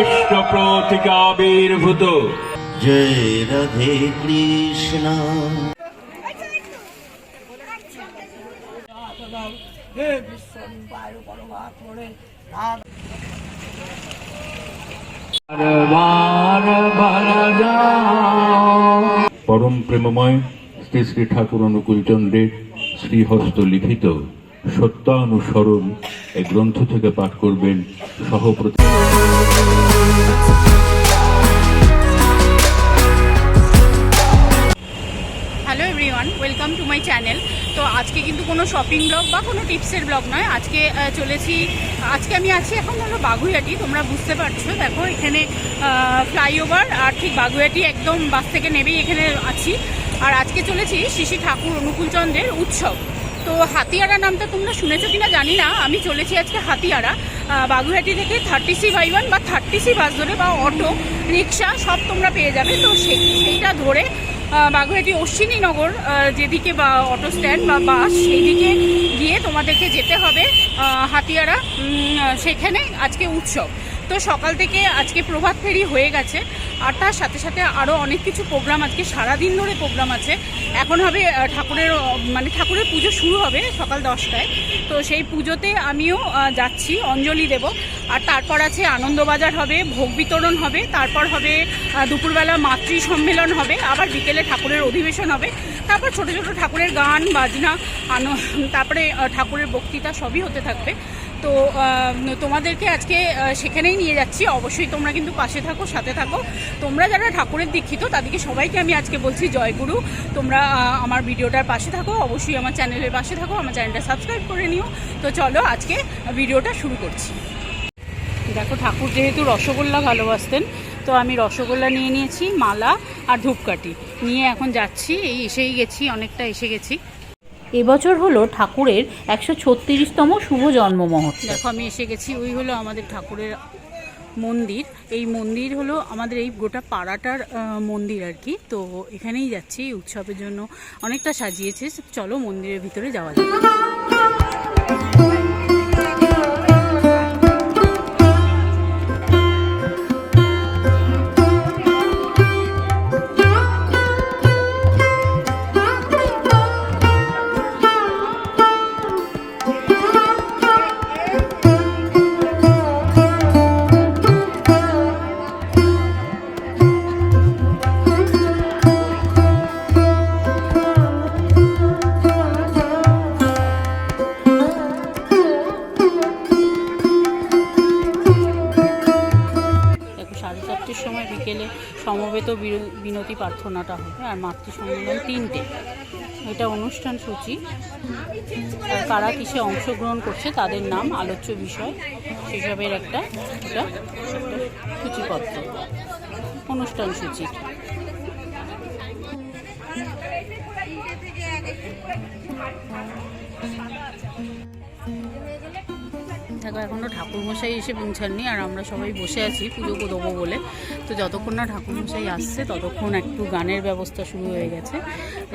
ইষ্ট প্রতীক আবির্ভূত জয় রাধে কৃষ্ণ। পরম প্রেমময় শ্রী শ্রী ঠাকুর অনুকূল চন্দ্রের শ্রীহস্ত লিখিত সত্যানুসরণ এই গ্রন্থ থেকে পাঠ করবেন সহপ্রতি hello everyone welcome to my channel তো আজকে কিন্তু কোনো শপিং ব্লগ বা কোনো টিপসের ব্লগ নয়। আজকে চলেছি। আজকে আমি আছি এখন হলো বাগুইয়াটি। তোমরা বুঝতে পারছ। দেখো, এখানে ফ্লাইওভার আর ঠিক বাগুইয়াটি একদম বাস থেকে নেবেই এখানে আছি। আর আজকে চলেছি শিশি ঠাকুর অনুকূলচন্দ্রের উৎসব। তো হাতিয়ারা নামটা তোমরা শুনেছো কিনা জানি না আমি চলেছি আজকে হাতিয়ারা। আহ, বাগুইহাটি থেকে থার্টি সি বাই ওয়ান বা থার্টি সি বাস ধরে বা অটো রিক্সা সব তোমরা পেয়ে যাবে। তো সেইটা ধরে আহ, বাগুইহাটি অশ্বিনীনগর যেদিকে বা অটো স্ট্যান্ড বা বাস সেই দিকে গিয়ে তোমাদেরকে যেতে হবে হাতিয়ারা। সেখানে আজকে উৎসব। তো সকাল থেকে আজকে প্রভাত ফেরি হয়ে গেছে। আর তার সাথে সাথে আরও অনেক কিছু প্রোগ্রাম আজকে, সারাদিন ধরে প্রোগ্রাম আছে। এখন হবে ঠাকুরের মানে ঠাকুরের পুজো শুরু হবে সকাল দশটায়। তো সেই পুজোতে আমিও যাচ্ছি, অঞ্জলি দেব। আর তারপর আছে আনন্দবাজার হবে, ভোগ বিতরণ হবে, তারপর হবে দুপুরবেলা মাতৃ সম্মেলন হবে, আবার বিকেলে ঠাকুরের অধিবেশন হবে। তারপর ছোট ছোট ঠাকুরের গান, বাজনা তারপরে ঠাকুরের বক্তৃতা সবই হতে থাকবে। তো তোমাদেরকে আজকে সেখানেই নিয়ে যাচ্ছি। অবশ্যই তোমরা কিন্তু পাশে থাকো, সাথে থাকো। তোমরা যারা ঠাকুরের দীক্ষিত, তাদেরকে সবাইকে আমি আজকে বলছি জয়গুরু তোমরা আমার ভিডিওটার পাশে থাকো। অবশ্যই আমার চ্যানেলের পাশে থাকো, আমার চ্যানেলটা সাবস্ক্রাইব করে নিও। তো চলো, আজকে ভিডিওটা শুরু করছি। দেখো, ঠাকুর যেহেতু রসগোল্লা ভালোবাসতেন, তো আমি রসগোল্লা নিয়ে নিয়েছি, মালা আর ধূপকাঠি। নিয়ে এখন যাচ্ছি, এই এসেই গেছি, অনেকটা এসে গেছি। এবছর হলো ঠাকুরের একশো ছত্রিশতম শুভ জন্ম মহোৎসব। দেখো, আমি এসে গেছি, ওই হলো আমাদের ঠাকুরের মন্দির। এই মন্দির হলো আমাদের এই গোটা পাড়াটার মন্দির আর কি। তো এখানেই যাচ্ছি উৎসবের জন্য। অনেকটা সাজিয়েছে, চলো মন্দিরের ভিতরে যাওয়া যাক। বির- বিনতি প্রার্থনাটা হবে আর মাতৃ সম্মেলন তিনটে। এটা অনুষ্ঠান সূচি। আর কারা কিসে অংশগ্রহণ করছে তাদের নাম, আলোচ্য বিষয় সেসবের একটা এটা সূচিপত্র। অনুষ্ঠান সূচি। দেখো এখনও ঠাকুরমশাই এসে পৌঁছাননি আর আমরা সবাই বসে আছি পুজো দেবো বলে। তো যতক্ষণ না ঠাকুরমশাই আসছে, ততক্ষণ একটু গানের ব্যবস্থা শুরু হয়ে গেছে।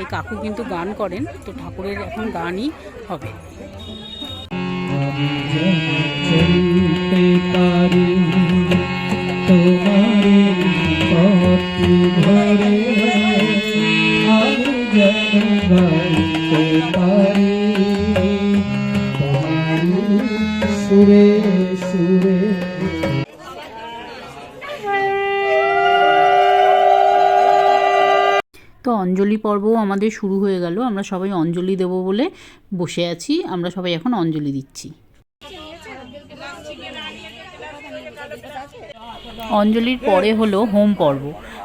এই কাকু কিন্তু গান করেন, তো ঠাকুরের এখন গানই হবে। চলতে তো অঞ্জলি পর্বও আমাদের শুরু হয়ে গেল। আমরা সবাই অঞ্জলি দেব বলে বসে আছি। আমরা সবাই এখন অঞ্জলি দিচ্ছি। অঞ্জলির পরে হলো হোম পর্ব।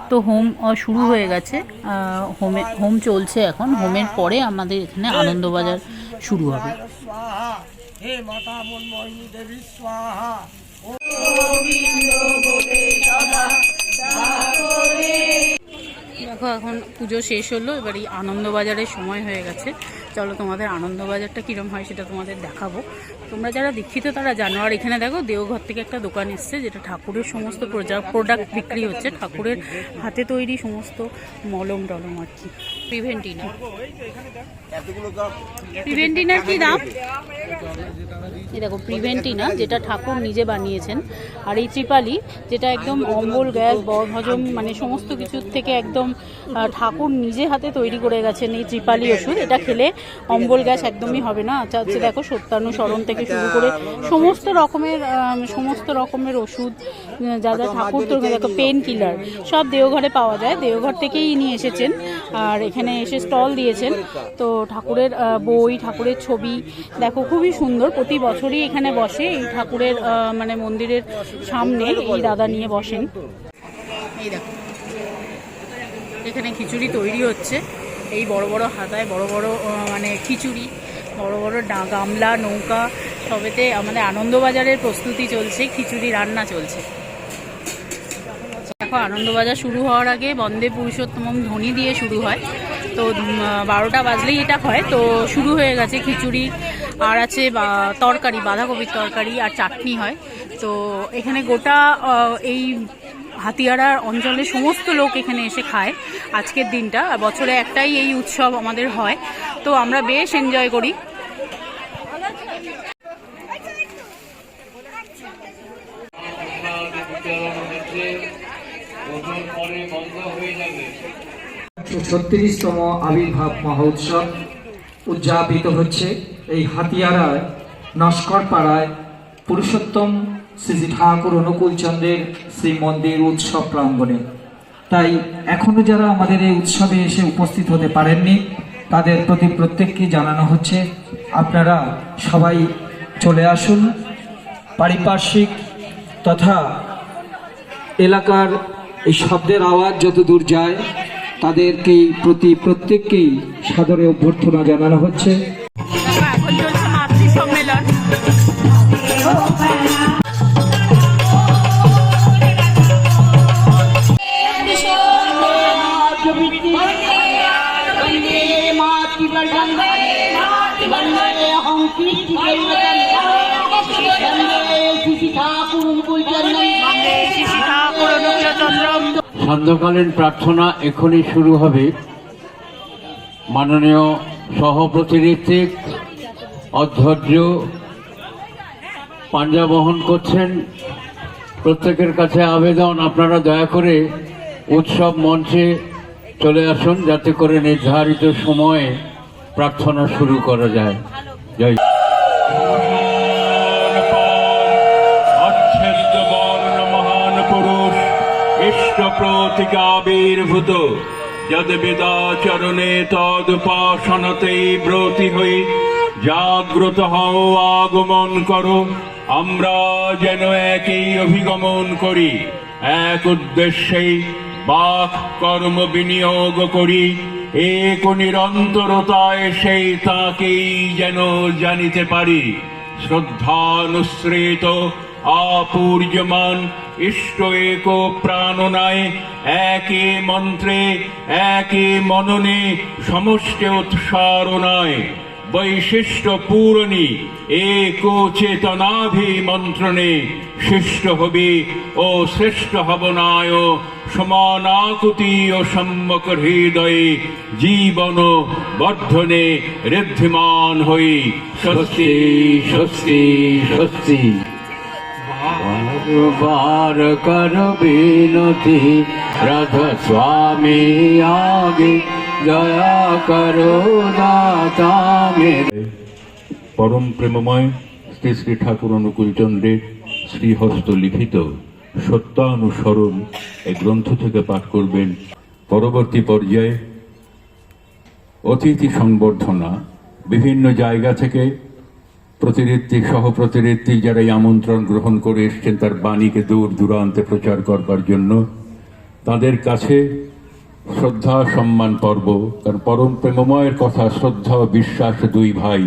তো হোম শুরু হয়ে গেছে। হোমে, হোম চলছে এখন। হোমের পরে আমাদের এখানে আনন্দবাজার শুরু হবে। হে মাতা দেবী, স্বাহা। দেখো এখন পুজো শেষ হলো এবার এই আনন্দবাজারের সময় হয়ে গেছে। চলো তোমাদের আনন্দবাজারটা কীরম হয় সেটা তোমাদের দেখাবো। তোমরা যারা দীক্ষিত, তারা জানো। আর এখানে দেখো, দেওঘর থেকে একটা দোকান এসছে, যেটা ঠাকুরের সমস্ত প্রোডাক্ট বিক্রি হচ্ছে। ঠাকুরের হাতে তৈরি সমস্ত মলম টলম আর কি। প্রিভেন্টিনা প্রিভেন্টিনার কি দাম? দেখো প্রিভেন্টিনা যেটা ঠাকুর নিজে বানিয়েছেন। আর এই ত্রিপালি, যেটা একদম অম্বল, গ্যাস বরহজম মানে সমস্ত কিছুর থেকে একদম ঠাকুর নিজে হাতে তৈরি করে গেছেন এই ত্রিপালি ওষুধ। এটা খেলে অম্বল গ্যাস একদমই হবে না। আচ্ছা হচ্ছে দেখো সত্যানুসরণ থেকে শুরু করে সমস্ত রকমের সমস্ত রকমের ওষুধ যা যা ঠাকুর তো দেখো পেন কিলার সব দেওঘরে পাওয়া যায়। দেওঘর থেকেই নিয়ে এসেছেন। আর এখানে এসে স্টল দিয়েছেন। তো ঠাকুরের বই ঠাকুরের ছবি দেখো খুবই সুন্দর। প্রতি বছরই এখানে বসে এই ঠাকুরের মানে মন্দিরের সামনে এই দাদা নিয়ে বসেন। এই দেখো। এখানে খিচুড়ি তৈরি হচ্ছে। এই বড় বড় হাতায়, বড় বড় মানে খিচুড়ি, বড় বড় গামলা, নৌকা, সবেতে আমাদের আনন্দবাজারের প্রস্তুতি চলছে, খিচুড়ি রান্না চলছে। দেখো, আনন্দবাজার শুরু হওয়ার আগে বন্দে পুরুষোত্তম ধ্বনি দিয়ে শুরু হয়। তো বারোটা বাজলেই এটা হয়। তো, শুরু হয়ে গেছে খিচুড়ি, আর আছে তরকারি, বাঁধাকপির তরকারি আর চাটনি হয়। তো, এখানে গোটা এই হাতিয়াড়া অঞ্চলের সমস্ত লোক এখানে এসে খায় আজকের দিনটা। আর বছরে একটাই এই উৎসব আমাদের হয়। তো আমরা বেশ এনজয় করি। ছত্রিশতম আবির্ভাব মহোৎসব উদযাপিত হচ্ছে। এই হাতিয়ারায় নস্কর পাড়ায় পুরুষোত্তম শ্রী ঠাকুর অনুকূল চন্দ্রের শ্রী মন্দির উৎসব প্রাঙ্গণে। তাই এখনও যারা আমাদের এই উৎসবে এসে উপস্থিত হতে পারেননি, তাদের প্রতি প্রত্যেককে জানানো হচ্ছে, আপনারা সবাই চলে আসুন। পারিপার্শ্বিক তথা এলাকার এই শব্দের আওয়াজ যত দূর যায়, তাদেরকেই প্রতি প্রত্যেককেই সাদরে অভ্যর্থনা জানানো হচ্ছে। সান্ধ্যকালীন প্রার্থনা এখনই শুরু হবে। মাননীয় সহপ্রতিনিধিক অধ্যর্য পাঞ্জা বহন করছেন। প্রত্যেকের কাছে আবেদন, আপনারা দয়া করে উৎসব মঞ্চে চলে আসুন, যাতে করে নির্ধারিত সময়ে প্রার্থনা শুরু করা যায়। জয়। ইষ্ট প্রতিকাবির্ভূত যদ বিদাচরণে তদুপাসনতে ব্রতি হই, জাগ্রত হও, আগমন করো, আমরা যেন একই অভিগমন করি, এক উদ্দেশ্যেই বাক কর্ম বিনিয়োগ করি, এক নিরন্তরতায় সেই তাকেই যেন জানিতে পারি, শ্রদ্ধানুসৃত আপূর্যমান ইষ্ট এক প্রাণনায় একে মন্ত্রে একে মননে সমষ্টি উৎসারণায় বৈশিষ্ট্য পূরণী এক চেতনাভিমন্ত্রণে শিষ্ট হবি ও শ্রেষ্ঠ হবনায় সমানাকুতি ও সম্মুখ হৃদয়ে জীবন বর্ধনে ঋদ্ধিমান হই। স্বস্তি স্বস্তি স্বস্তি। বারবার কর বিনতি, রাধা স্বামী আগে দয়া করো দাতা পরম প্রেমময় শ্রী শ্রী ঠাকুর অনুকূল চন্দ্রের শ্রীহস্ত লিখিত সত্যানুসরণ এই গ্রন্থ থেকে পাঠ করবেন পরবর্তী পর্যায়ে অতিথি সংবর্ধনা বিভিন্ন জায়গা থেকে প্রতিনিধি সহ প্রতিনিধি যারা এই আমন্ত্রণ গ্রহণ করে এসছেন তার বাণীকে দূর দূরান্তে প্রচার করবার জন্য, তাদের কাছে শ্রদ্ধা সম্মান পর্ব, কারণ পরম প্রেমময়ের কথা শ্রদ্ধা ও বিশ্বাস দুই ভাই,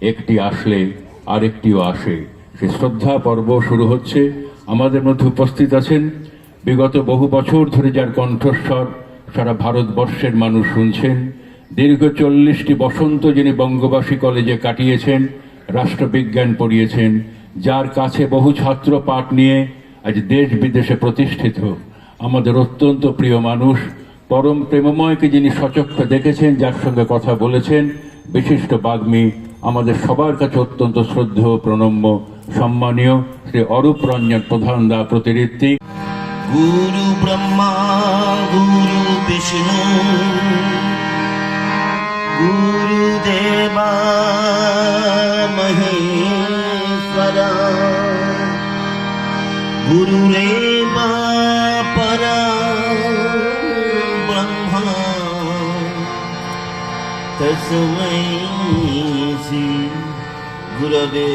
একটি আসলে, আরেকটিও আসে। সে শ্রদ্ধা পর্ব শুরু হচ্ছে। আমাদের মধ্যে উপস্থিত আছেন বিগত বহু বছর ধরে যার কণ্ঠস্বর সারা ভারতবর্ষের মানুষ শুনছেন। দীর্ঘ চল্লিশটি বসন্ত যিনি বঙ্গবাসী কলেজে কাটিয়েছেন রাষ্ট্রবিজ্ঞান পড়িয়েছেন, যার কাছে বহু ছাত্র পাঠ নিয়ে আজ দেশ বিদেশে প্রতিষ্ঠিত। আমাদের অত্যন্ত প্রিয় মানুষ, পরম প্রেমময়কে যিনি সচক্ষে দেখেছেন, যার সঙ্গে কথা বলেছেন, বিশিষ্ট বাগ্মী, আমাদের সবার কাছে অত্যন্ত শ্রদ্ধেয় প্রণম্য, সম্মানীয় শ্রী অরূপ রঞ্জন প্রধান দা প্রতিনিধি গুরু ব্রহ্মা, গুরু বিষ্ণু गुरुदेवा महीश्वर गुरुदेवारा ब्रह्मा तस्मै सी गुरुदे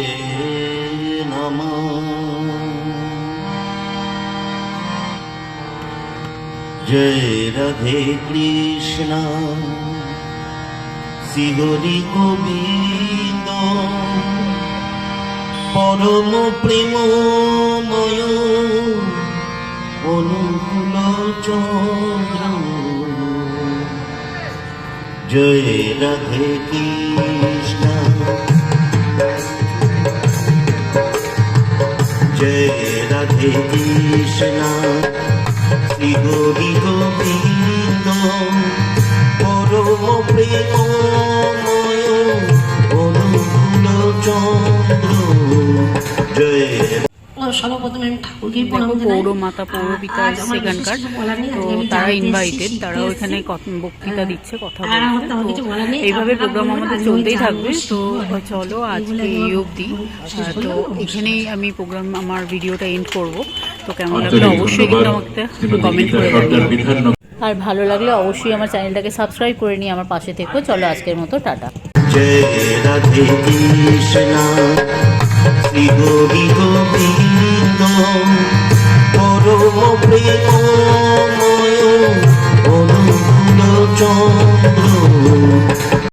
जय र कृष्ण। শ্রীহরি গোবিন্দ। পরম প্রেমময়, অনুকূল চন্দ্র। জয় রাধে কৃষ্ণ। জয় রাধে কৃষ্ণ। শ্রী হরি গোবিন্দ। পরম সর্বপ্রথমে আমি ঠাকুরকে পৌর মাতা তো তারা ইনভাইটেড এসেছি, তারাও দেখতে এখানে বক্তৃতা দিচ্ছে কথা বলছে তো এইভাবে প্রোগ্রাম আমাদের চলতেই থাকবে তো চলো আজকে এই অবধি তো এখানেই আমি প্রোগ্রাম আমার ভিডিওটা এন্ড করব তো কেমন লাগল? অবশ্যই কিন্তু আমাকে কমেন্ট করে আর ভালো লাগলে অবশ্যই আমার চ্যানেলটাকে সাবস্ক্রাইব করে নিয়ে আমার পাশে থেকো। চলো আজকের মতো, টাটা। চন্দ্র।